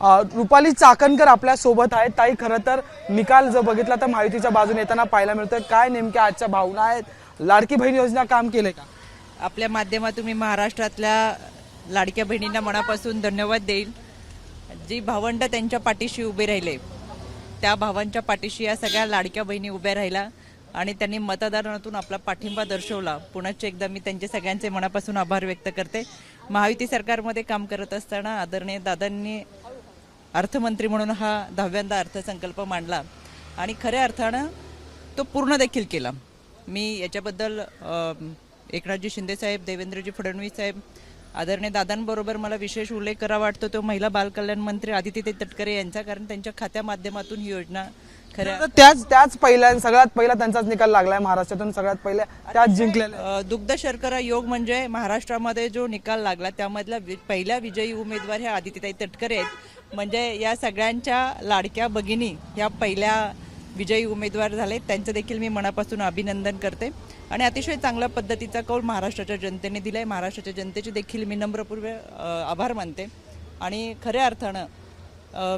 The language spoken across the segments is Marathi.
रुपाली चाकणकर आपल्यासोबत आहेत. ताई खरं तर निकाल जर बघितला तर माहितीच्या बाजूने येताना पाहायला मिळतं काय नेमक्या आजच्या भावना आहेत? लाडकी बहीण योजना काम केलंय का? आपल्या माध्यमातून मी महाराष्ट्रातल्या लाडक्या बहिणींना मनापासून धन्यवाद देईल जी भावंड त्यांच्या पाठीशी उभे राहिले त्या भावांच्या पाठीशी या सगळ्या लाडक्या बहिणी उभ्या राहिल्या आणि त्यांनी मतदानातून आपला पाठिंबा दर्शवला. पुण्याचे एकदा मी त्यांचे सगळ्यांचे मनापासून आभार व्यक्त करते. महायुती सरकारमध्ये काम करत असताना आदरणीय दादांनी अर्थमंत्री म्हणून हा दहाव्यांदा अर्थसंकल्प मांडला. आणि खऱ्या अर्थानं तो पूर्ण देखील केला. मी याच्याबद्दल अम, एकनाथजी शिंदेसाहेब देवेंद्रजी फडणवीस साहेब आदरणीय दादांबरोबर मला विशेष उल्लेख करावा वाटतो तो महिला बालकल्याण मंत्री आदिती तटकरे यांचा कारण त्यांच्या खात्या माध्यमातून ही योजना खऱ्या त्याच त्याच पहिल्या सगळ्यात पहिला त्यांचाच निकाल लागलाय महाराष्ट्रातून सगळ्यात पहिल्या त्याच जिंकलेल्या अ, दुग्ध शर्करा योग म्हणजे महाराष्ट्रामध्ये जो निकाल लागला त्यामधल्या वि- पहिल्या विजयी उमेदवार ह्या आदित्यताई तटकरे आहेत. म्हणजे या सगळ्यांच्या लाडक्या भगिनी ह्या पहिल्या विजयी उमेदवार झाले त्यांचं देखील मी मनापासून अभिनंदन करते. आणि अतिशय चांगल्या पद्धतीचा कौल महाराष्ट्राच्या जनतेने दिलाय. महाराष्ट्राच्या जनतेचे देखील मी नम्रपूर्व आभार मानते. आणि खऱ्या अर्थानं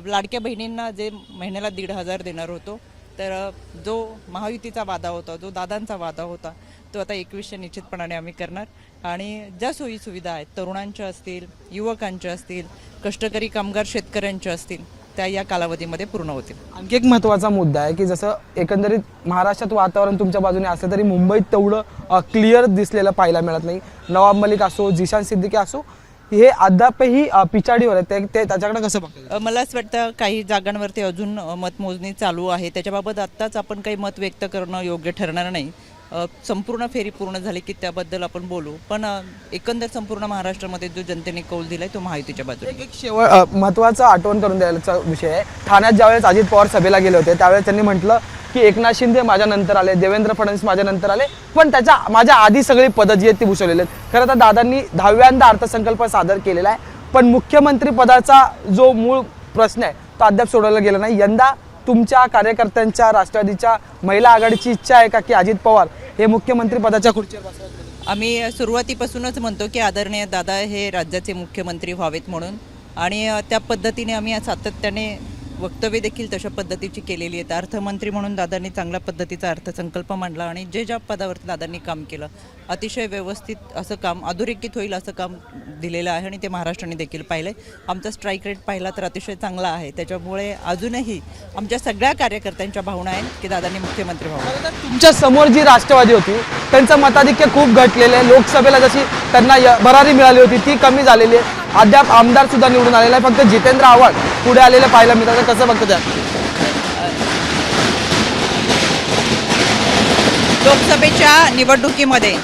लाडक्या बहिणींना जे महिन्याला दीड हजार देणार होतो तर जो महायुतीचा वादा होता जो दादांचा वादा होता तो आता एकवीसशे निश्चितपणाने आम्ही करणार. आणि ज्या सोयी सुविधा आहेत तरुणांच्या असतील युवकांच्या असतील कष्टकरी कामगार शेतकऱ्यांच्या असतील त्या या कालावधीमध्ये पूर्ण होतील. आणखी एक महत्त्वाचा मुद्दा आहे की जसं एकंदरीत महाराष्ट्रात वातावरण तुमच्या बाजूने असलं तरी मुंबईत तेवढं क्लिअर दिसलेलं पाहायला मिळत नाही. नवाब मलिक असो जिशान सिद्दीकी असो हे अद्यापही पिछाडीवर आहे ते- त्याच्याकडे कसं अ, मला असं वाटतं काही जागांवरती अजून मतमोजणी चालू आहे. त्याच्याबाबत आत्ताच आपण काही मत व्यक्त करणं योग्य ठरणार नाही. संपूर्ण फेरी पूर्ण झाली की त्याबद्दल आपण बोलू. पण एकंदर संपूर्ण महाराष्ट्रामध्ये जो जनतेने कौल दिलाय तो महायुतीच्या बाजूने. एक शेवट महत्त्वाचा आठवण करून द्यायचा विषय आहे. ठाण्यात ज्यावेळेस अजित पवार सभेला गेले होते त्यावेळेस त्यांनी म्हटलं की एकनाथ शिंदे माझ्या नंतर आले देवेंद्र फडणवीस माझ्या नंतर आले पण त्याच्या माझ्या आधी सगळी पदं जी आहेत ती भूषवलेली आहेत. खरं तर दादांनी दहाव्यांदा अर्थसंकल्प सादर केलेला आहे पण मुख्यमंत्री पदाचा जो मूळ प्रश्न आहे तो अद्याप सोडवला गेला नाही. यंदा तुमच्या कार्यकर्त्यांच्या राष्ट्रवादीच्या महिला आघाडीची इच्छा आहे का की अजित पवार हे मुख्यमंत्री पदाच्या खुर्चीवर आम्ही सुरुवातीपासूनच म्हणतो की आदरणीय दादा हे राज्याचे मुख्यमंत्री व्हावेत म्हणून. आणि त्या पद्धतीने आम्ही सातत्याने वक्तव्य देखील तशा पद्धतीची केलेली आहेत. अर्थमंत्री म्हणून दादांनी चांगल्या पद्धतीचा अर्थसंकल्प मांडला आणि जे ज्या पदावरती दादांनी काम केलं अतिशय व्यवस्थित असं काम अधोरेखित होईल असं काम दिलेलं आहे आणि ते महाराष्ट्राने देखील पाहिलंय. आमचा स्ट्राईक रेट पाहिला तर अतिशय चांगला आहे. त्याच्यामुळे अजूनही आमच्या सगळ्या कार्यकर्त्यांच्या भावना आहेत की दादांनी मुख्यमंत्री व्हावं. तुमच्यासमोर जी राष्ट्रवादी होती त्यांचं मताधिक्य खूप घटलेलं आहे. लोकसभेला जशी त्यांना य- भरारी मिळाली होती ती कमी झालेली आहे. अद्याप आमदार सुद्धा निवडून आलेला आहे. फक्त जितेंद्र आव्हाड पुढे आलेलं पाहायला मिळतात कसं बघतो त्यात. लोकसभेच्या निवडणुकीमध्ये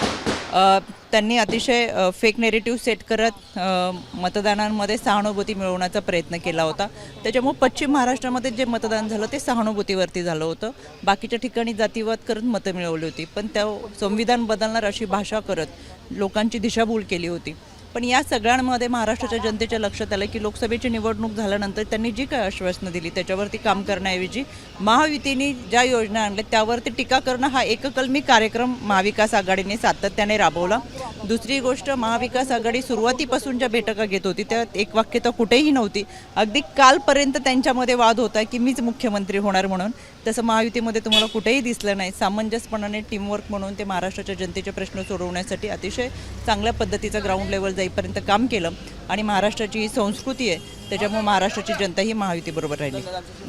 अ, त्यांनी अतिशय फेक नेरेटिव्ह सेट करत अ, मतदानांमध्ये सहानुभूती मिळवण्याचा प्रयत्न केला होता. त्याच्यामुळे पश्चिम महाराष्ट्रामध्ये जे मतदान झालं ते सहानुभूतीवरती झालं होतं. बाकीच्या ठिकाणी जातीवाद करत मतं मिळवली होती पण त्या संविधान बदलणार अशी भाषा करत लोकांची दिशाभूल केली होती. पण या सगळ्यांमध्ये महाराष्ट्राच्या जनतेच्या लक्षात आलं की लोकसभेची निवडणूक झाल्यानंतर त्यांनी जी काय आश्वासनं दिली त्याच्यावरती काम करण्याऐवजी महायुतीने ज्या योजना आणल्या त्यावरती टीका करणं हा एककलमी कार्यक्रम महाविकास आघाडीने सातत्याने राबवला. दुसरी गोष्ट महाविकास आघाडी सुरुवातीपासून ज्या बैठका घेत होती त्यात एक वाक्यता कुठेही नव्हती. अगदी कालपर्यंत त्यांच्यामध्ये वाद होता की मीच मुख्यमंत्री होणार म्हणून. तसं महायुतीमध्ये तुम्हाला कुठेही दिसलं नाही. सामंजस्यपणाने टीमवर्क म्हणून ते महाराष्ट्राच्या जनतेचे प्रश्न सोडवण्यासाठी अतिशय चांगल्या पद्धतीचं ग्राउंड लेवल जाईपर्यंत काम केलं आणि महाराष्ट्राची ही संस्कृती आहे त्याच्यामुळे महाराष्ट्राची जनता ही महायुतीबरोबर राहिली.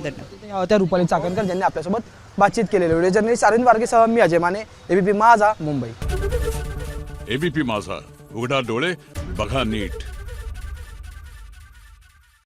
धन्यवाद. या होत्या रुपाली चाकणकर ज्यांनी आपल्यासोबत बातचीत केलेली व्हिडिओ जर्नलिस्ट अरविंद वारगेसह मी अजय माने एबीपी माझा मुंबई. एबीपी माझा उघडा डोळे बघा नीट.